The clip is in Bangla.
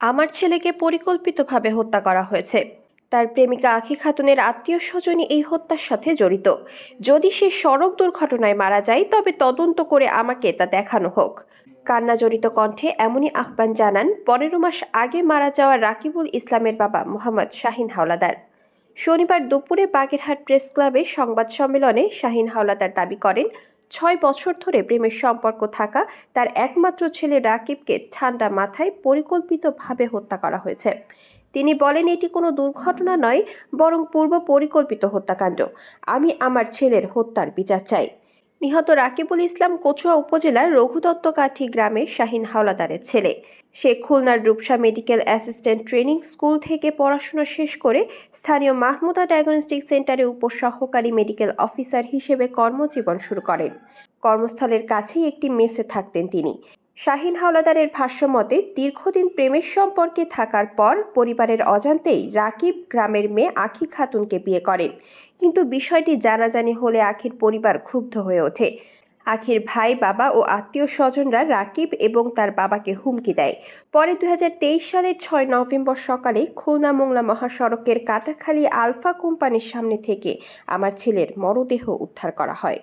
আমার ছেলেকে পরিকল্পিতভাবে হত্যা করা হয়েছে। তার প্রেমিকা আখি খাতুনের আত্মীয় স্বজনই এই হত্যার সাথে জড়িত। যদি সে সড়ক দুর্ঘটনায় মারা যায়, তবে তদন্ত করে আমাকে তা দেখানো হোক। কান্না জড়িত কণ্ঠে এমনই আহ্বান জানান পনেরো মাস আগে মারা যাওয়া রাকিবুল ইসলামের বাবা মোহাম্মদ শাহিন হাওলাদার। শনিবার দুপুরে বাগেরহাট প্রেস ক্লাবে সংবাদ সম্মেলনে শাহিন হাওলাদার দাবি করেন ছয় বছর ধরে প্রেমের সম্পর্ক থাকা তার একমাত্র ছেলে রাকিবকে ঠান্ডা মাথায় পরিকল্পিতভাবে হত্যা করা হয়েছে। তিনি বলেন, এটি কোনো দুর্ঘটনা নয়, বরং পূর্ব পরিকল্পিত হত্যাকাণ্ড। আমি আমার ছেলের হত্যার বিচার চাই। নিহত রাকিবুল ইসলাম কচুয়া উপজেলার রঘুদত্ত কাঠি গ্রামের শাহিন হাওলাদারের ছেলে। সে খুলনার Rupsha medical assistant training school থেকে পড়াশোনা শেষ করে স্থানীয় মাহমুদা ডায়াগনস্টিক সেন্টারে উপসহকারী মেডিকেল অফিসার হিসেবে কর্মজীবন শুরু করেন। কর্মস্থলের কাছেই একটি মেসে থাকতেন তিনি। শাহিন হাওলাদারের ভাষ্যমতে দীর্ঘদিন প্রেমের সম্পর্কে থাকার পর পরিবারের অজান্তেই রাকিব গ্রামের মেয়ে আখি খাতুনকে বিয়ে করেন। কিন্তু বিষয়টি জানাজানি হলে আখির পরিবার ক্ষুব্ধ হয়ে ওঠে। আখির ভাই, বাবা ও আত্মীয় স্বজনরা রাকিব এবং তার বাবাকে হুমকি দেয়। পরে দু হাজার তেইশ সালের ছয় নভেম্বর সকালে খুলনা মোংলা মহাসড়কের কাটাখালী আলফা কোম্পানির সামনে থেকে আমার ছেলের মরদেহ উদ্ধার করা হয়।